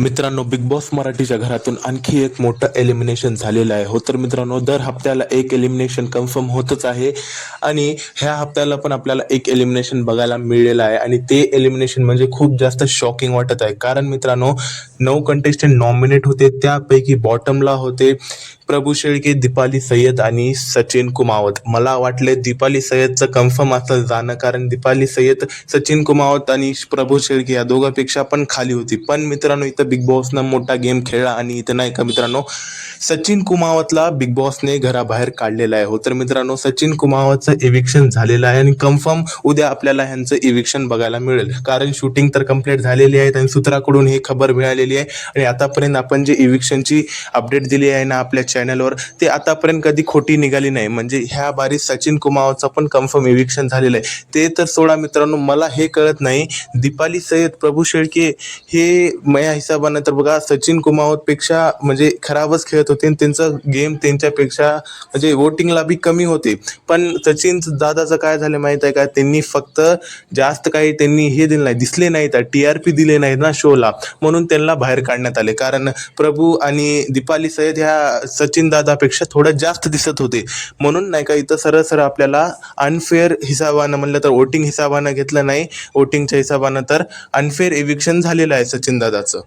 मित्रांनो big boss मराठीच्या घरातून आणखी एक मोठं एलिमिनेशन झालेलं आहे. हो तर मित्रांनो दर हप्त्याला एक एलिमिनेशन कन्फर्म होतच आहे. आणि ह्या हप्त्याला पण आपल्याला एक एलिमिनेशन बघायला मिळेलं आहे. आणि ते एलिमिनेशन म्हणजे खूप जास्त शॉकिंग वाटत आहे. कारण मित्रांनो नऊ कंटेस्टंट नॉमिनेट होते. त्यापैकी बॉटमला होते. प्रभू शेळके दीपाली सय्यद आणि सचिन कुमावत. मला वाटले दीपाली सय्यदचं कन्फर्म असं जाणं कारण दीपाली सय्यद सचिन कुमावत आणि प्रभू शेळके या दोघांपेक्षा पण खाली होती. पण मित्रांनो इथं बिग बॉसनं मोठा गेम खेळला आणि इथं नाही का मित्रांनो सचिन कुमावतला बिग बॉसने घराबाहेर काढलेला आहे. हो तर मित्रांनो सचिन कुमावतचं इव्हिक्शन झालेलं आहे आणि कन्फर्म उद्या आपल्याला ह्यांचं इव्हिक्शन बघायला मिळेल. कारण शूटिंग तर कंप्लीट झालेली आहे आणि सूत्राकडून ही खबर मिळालेली आहे. आणि आतापर्यंत आपण जे इव्हिक्शनची अपडेट दिली आहे ना आपल्या चॅनलवर ते आतापर्यंत कधी खोटी निघाली नाही. म्हणजे ह्या बारी सचिन कुमावतचं पण कन्फर्म इव्हिक्शन झालेलं आहे. ते तर सोडा मित्रांनो मला हे कळत नाही. दीपाली सय्यद प्रभू शेळके हे माझ्या हिशोबानं तर बघा सचिन कुमावतपेक्षा म्हणजे खराबच खेळत होते आणि त्यांचं गेम त्यांच्यापेक्षा म्हणजे वोटिंगला बी कमी होते. पण सचिन दादाचं काय झालं माहीत आहे का? त्यांनी फक्त जास्त काही त्यांनी हे दिलं नाही दिसले नाहीत टी आर पी दिले नाहीत ना शोला. म्हणून त्यांना बाहेर काढण्यात आले. कारण प्रभू आणि दीपाली सय्यद ह्या सचिन दादापेक्षा थोडं जास्त दिसत होते. म्हणून नाही का इथं सरळ सरळ आपल्याला अनफेअर हिसाबानं म्हणलं तर वोटिंग हिसाबानं घेतलं नाही. वोटिंगच्या हिसाबानं तर अनफेअर इव्हिक्शन झालेलं आहे सचिन दादाचं.